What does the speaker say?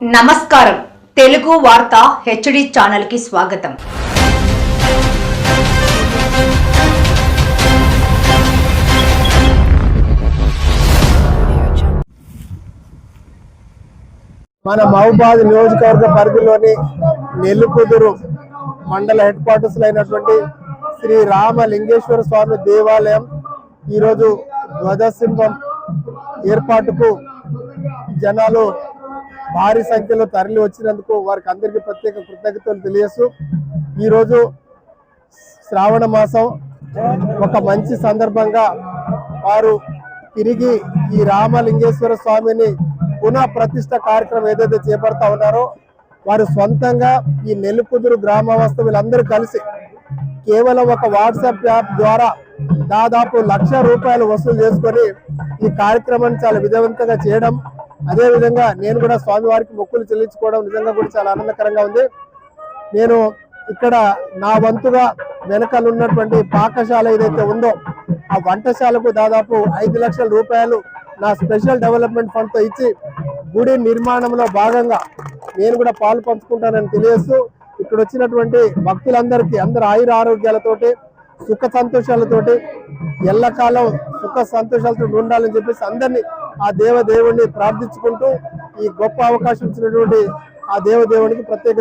నమస్కారం. తెలుగు వార్త హెచ్డి ఛానల్కి స్వాగతం. మన మహబాద్ నియోజకవర్గ పరిధిలోని నెల్లుకుదురు మండల హెడ్ క్వార్టర్స్ అయినటువంటి శ్రీ రామలింగేశ్వర స్వామి దేవాలయం ఈరోజు ధ్వజసింహం ఏర్పాటుకు జనాలు భారీ సంఖ్యలో తరలి వచ్చినందుకు వారికి అందరికీ ప్రత్యేక కృతజ్ఞతలు తెలియజేస్తూ ఈరోజు శ్రావణ మాసం ఒక మంచి సందర్భంగా వారు తిరిగి ఈ రామలింగేశ్వర స్వామిని పునః ప్రతిష్ట కార్యక్రమం ఏదైతే చేపడతా ఉన్నారో వారు సొంతంగా ఈ నెల్లికుదురు గ్రామవాస్త వీళ్ళందరూ కలిసి కేవలం ఒక వాట్సాప్ యాప్ ద్వారా దాదాపు లక్ష రూపాయలు వసూలు చేసుకొని ఈ కార్యక్రమాన్ని చాలా విజయవంతంగా చేయడం అదే విధంగా నేను కూడా స్వామివారికి మొక్కులు చెల్లించుకోవడం నిజంగా కూడా చాలా ఆనందకరంగా ఉంది. నేను ఇక్కడ నా వంతుగా వెనకాల ఉన్నటువంటి పాకశాల ఏదైతే ఉందో ఆ వంటశాలకు దాదాపు ఐదు లక్షల రూపాయలు నా స్పెషల్ డెవలప్మెంట్ ఫండ్తో ఇచ్చి గుడి నిర్మాణంలో భాగంగా నేను కూడా పాలు పంచుకుంటానని తెలియస్తూ ఇక్కడ వచ్చినటువంటి భక్తులందరికీ అందరు ఆయుర ఆరోగ్యాలతోటి సుఖ సంతోషాలతోటి ఎల్లకాలం సుఖ సంతోషాలతో ఉండాలని చెప్పేసి అందరినీ ఆ దేవదేవుణ్ణి ప్రార్థించుకుంటూ ఈ గొప్ప అవకాశం ఇచ్చినటువంటి ఆ దేవదేవునికి ప్రత్యేక